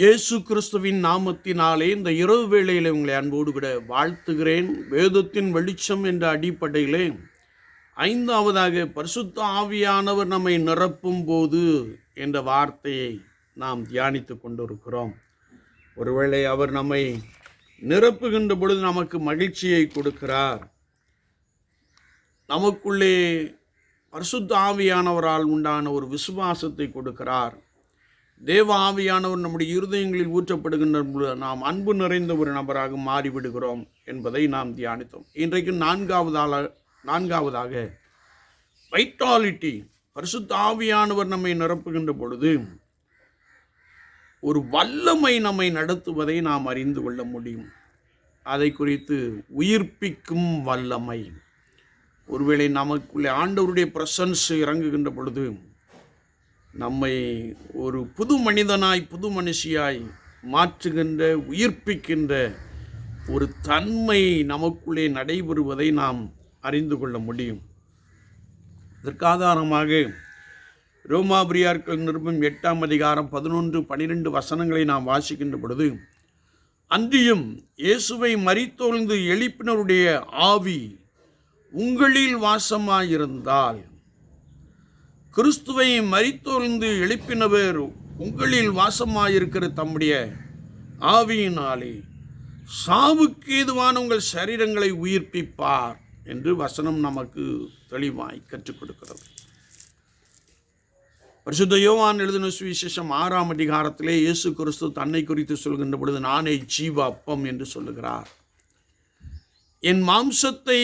இயேசு கிறிஸ்துவின் நாமத்தினாலே இந்த இரவு வேளையில் உங்களை அன்போடு கூட வாழ்த்துகிறேன். வேதத்தின் வெளிச்சம் என்ற அடிப்படையிலே ஐந்தாவதாக பரிசுத்த ஆவியானவர் நம்மை நிரப்பும் போது என்ற வார்த்தையை நாம் தியானித்து கொண்டிருக்கிறோம். ஒருவேளை அவர் நம்மை நிரப்புகின்ற பொழுது நமக்கு மகிழ்ச்சியை கொடுக்கிறார். நமக்குள்ளே பரிசுத்த ஆவியானவரால் உண்டான ஒரு விசுவாசத்தை கொடுக்கிறார். தேவ ஆவியானவர் நம்முடைய இருதயங்களில் ஊற்றப்படுகின்ற பொழுது நாம் அன்பு நிறைந்த ஒரு நபராக மாறிவிடுகிறோம் என்பதை நாம் தியானித்தோம். இன்றைக்கு நான்காவதால நான்காவதாக வைட்டாலிட்டி பரிசுத்த ஆவியானவர் நம்மை நிரப்புகின்ற பொழுது ஒரு வல்லமை நம்மை நடத்துவதை நாம் அறிந்து கொள்ள முடியும். அதை குறித்து உயிர்ப்பிக்கும் வல்லமை. ஒருவேளை நமக்குள்ளே ஆண்டவருடைய பிரசன்ஸ் இறங்குகின்ற பொழுது நம்மை ஒரு புது மனிதனாய் புது மனுஷியாய் மாற்றுகின்ற உயிர்ப்பிக்கின்ற ஒரு தன்மை நமக்குள்ளே நடைபெறுவதை நாம் அறிந்து கொள்ள முடியும். இதற்கு ஆதாரமாக ரோமாபிரியார்கள் நிருபம் எட்டாம் அதிகாரம் பதினொன்று பனிரெண்டு வசனங்களை நாம் வாசிக்கின்ற பொழுது அன்றியும் இயேசுவை மறித்தொழுந்து எழுப்பினருடைய ஆவி உங்களில் வாசமாயிருந்தால் கிறிஸ்துவை மரித்தொழுந்து எழுப்பினவர் உங்களில் வாசமாயிருக்கிற தம்முடைய ஆவியினாலே. சாவுக்கு ஏதுவான உங்கள் சரீரங்களை உயிர்ப்பிப்பார் என்று வசனம் நமக்கு தெளிவாய் கற்றுக் கொடுக்கிறது. பரிசுத்த யோவான் எழுதின சுவிசேஷம் ஆறாம் அதிகாரத்திலே இயேசு கிறிஸ்து தன்னை குறித்து சொல்கின்ற பொழுது நானே ஜீவ அப்பம் என்று சொல்லுகிறார். என் மாம்சத்தை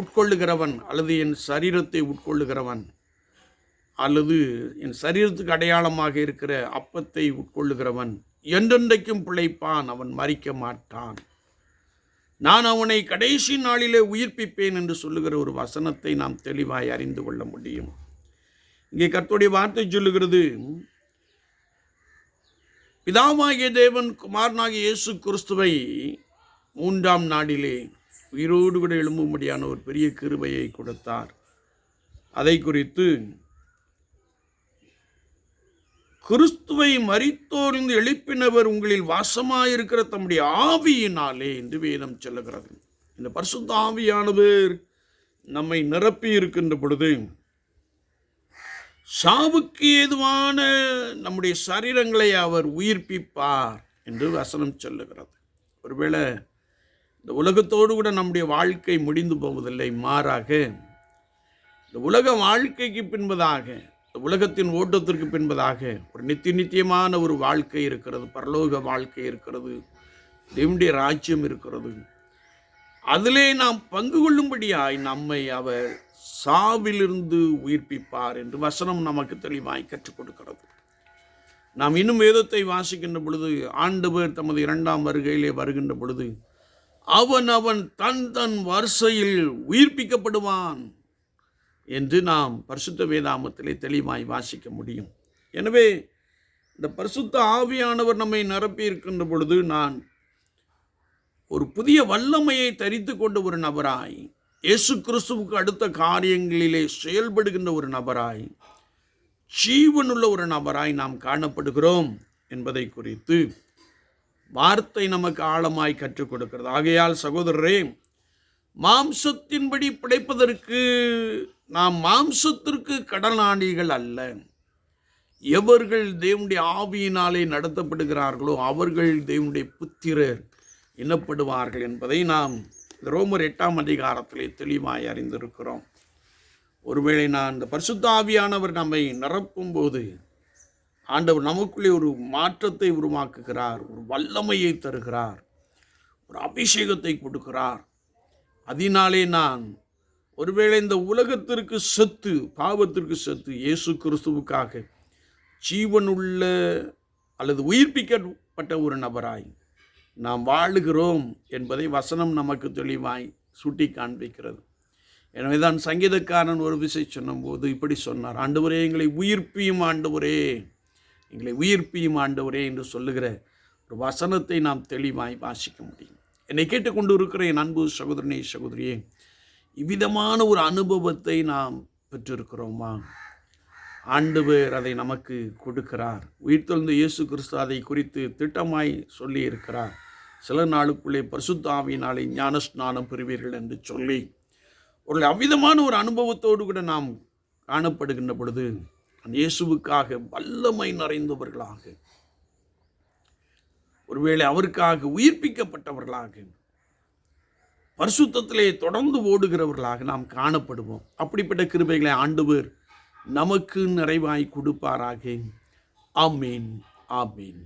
உட்கொள்ளுகிறவன் அல்லது என் சரீரத்தை உட்கொள்ளுகிறவன் அல்லது என் சரீரத்துக்கு அடையாளமாக இருக்கிற அப்பத்தை உட்கொள்ளுகிறவன் என்றென்றைக்கும் பிழைப்பான் அவன் மறிக்க மாட்டான். நான் அவனை கடைசி நாளிலே உயிர்ப்பிப்பேன் என்று சொல்லுகிற ஒரு வசனத்தை நாம் தெளிவாய் அறிந்து கொள்ள முடியும். இங்கே கர்த்தருடைய வார்த்தை சொல்லுகிறது பிதாவாகிய தேவன் குமாரனாகிய இயேசு கிறிஸ்துவை மூன்றாம் நாளிலே உயிரோடு கூட எழும்பும்படியான ஒரு பெரிய கிருபையை கொடுத்தார். அதை குறித்து கிறிஸ்துவை மறித்தோர்ந்து எழுப்பினவர் உங்களில் வாசமாயிருக்கிற தம்முடைய ஆவியினாலே என்று வேதம் சொல்லுகிறது. இந்த பரிசுத்த ஆவியானவர் நம்மை நிரப்பி இருக்கின்ற பொழுது சாவுக்கு ஏதுவான நம்முடைய சரீரங்களை அவர் உயிர்ப்பிப்பார் என்று வசனம் சொல்லுகிறது. ஒருவேளை இந்த உலகத்தோடு கூட நம்முடைய வாழ்க்கை முடிந்து போவதில்லை மாறாக இந்த உலக வாழ்க்கைக்கு பின்பதாக உலகத்தின் ஓட்டத்திற்கு பின்பதாக ஒரு நித்திய நித்தியமான ஒரு வாழ்க்கை இருக்கிறது பரலோக வாழ்க்கை இருக்கிறது தேவனுடைய ராஜ்யம் இருக்கிறது. அதிலே நாம் பங்கு கொள்ளும்படியாய் நம்மை அவர் சாவிலிருந்து உயிர்ப்பிப்பார் என்று வசனம் நமக்கு தெளிவாய் கற்றுக் கொடுக்கிறது. நாம் இன்னும் வேதத்தை வாசிக்கின்ற பொழுது ஆண்டவர் தமது இரண்டாம் வருகையிலே வருகின்ற பொழுது அவன் அவன் தன் தன் வரிசையில் உயிர்ப்பிக்கப்படுவான். என்று நாம் பரிசுத்த வேதாமத்திலே தெளிவாய் வாசிக்க முடியும். எனவே இந்த பரிசுத்த ஆவியானவர் நம்மை நிரப்பி இருக்கின்ற பொழுது நான் ஒரு புதிய வல்லமையை தரித்து கொண்ட ஒரு நபராய் இயேசு கிறிஸ்துவுக்கு அடுத்த காரியங்களிலே செயல்படுகின்ற ஒரு நபராய் ஜீவனுள்ள ஒரு நபராய் நாம் காணப்படுகிறோம் என்பதை குறித்து வார்த்தை நமக்கு ஆழமாய் கற்றுக் கொடுக்கிறது. ஆகையால் சகோதரரே மாம்சத்தின்படி பிழைப்பதற்கு நாம் மாம்சத்திற்கு கடனாளிகள் அல்ல. எவர்கள் தேவனுடைய ஆவியினாலே நடத்தப்படுகிறார்களோ அவர்கள் தேவனுடைய புத்திரர் எண்ணப்படுவார்கள் என்பதை நாம் ரோமர் எட்டாம் அதிகாரத்திலே தெளிவாய் அறிந்திருக்கிறோம். ஒருவேளை நான் இந்த பரிசுத்த ஆவியானவர் நம்மை நிரப்பும் போது ஆண்டவர் நமக்குள்ளே ஒரு மாற்றத்தை உருவாக்குகிறார் ஒரு வல்லமையை தருகிறார் ஒரு அபிஷேகத்தை கொடுக்கிறார் அதனாலே நான் ஒருவேளை இந்த உலகத்திற்கு சொத்து பாவத்திற்கு செத்து இயேசு கிறிஸ்துவுக்காக ஜீவனுள்ள அல்லது உயிர்ப்பிக்கப்பட்ட ஒரு நபராய் நாம் வாழுகிறோம் என்பதை வசனம் நமக்கு தெளிவாய் சுட்டி காண்பிக்கிறது எனவே தான் சங்கீதக்காரன் ஒரு விசை சொன்னபோது இப்படி சொன்னார் ஆண்டவரே எங்களை உயிர்ப்பியும் ஆண்டவரே எங்களை உயிர்ப்பியும் ஆண்டவரே என்று சொல்லுகிற ஒரு வசனத்தை நாம் தெளிவாய் வாசிக்க முடியும். என்னை கேட்டுக்கொண்டு இருக்கிற என் அன்பு சகோதரனே சகோதரியே இவ்விதமான ஒரு அனுபவத்தை நாம் பெற்றிருக்கிறோமா? ஆண்டவர் அதை நமக்கு கொடுக்கிறார். உயிர்த்தெழுந்த இயேசு கிறிஸ்து அதை குறித்து திட்டமாய் சொல்லி இருக்கிறார் சில நாளுக்குள்ளே பர்சுத்தாவினாலே ஞான ஸ்நானம் பெறுவீர்கள் என்று சொல்லி ஒரு அவ்விதமான ஒரு அனுபவத்தோடு கூட நாம் காணப்படுகின்ற பொழுது இயேசுவுக்காக வல்லமை நிறைந்தவர்களாக ஒருவேளை அவருக்காக உயிர்ப்பிக்கப்பட்டவர்களாக பரிசுத்தத்திலே தொடர்ந்து ஓடுகிறவர்களாக நாம் காணப்படுவோம். அப்படிப்பட்ட கிருபைகளை ஆண்டவர் நமக்கு நிறைவாய் கொடுப்பாராக. ஆமீன் ஆமீன்.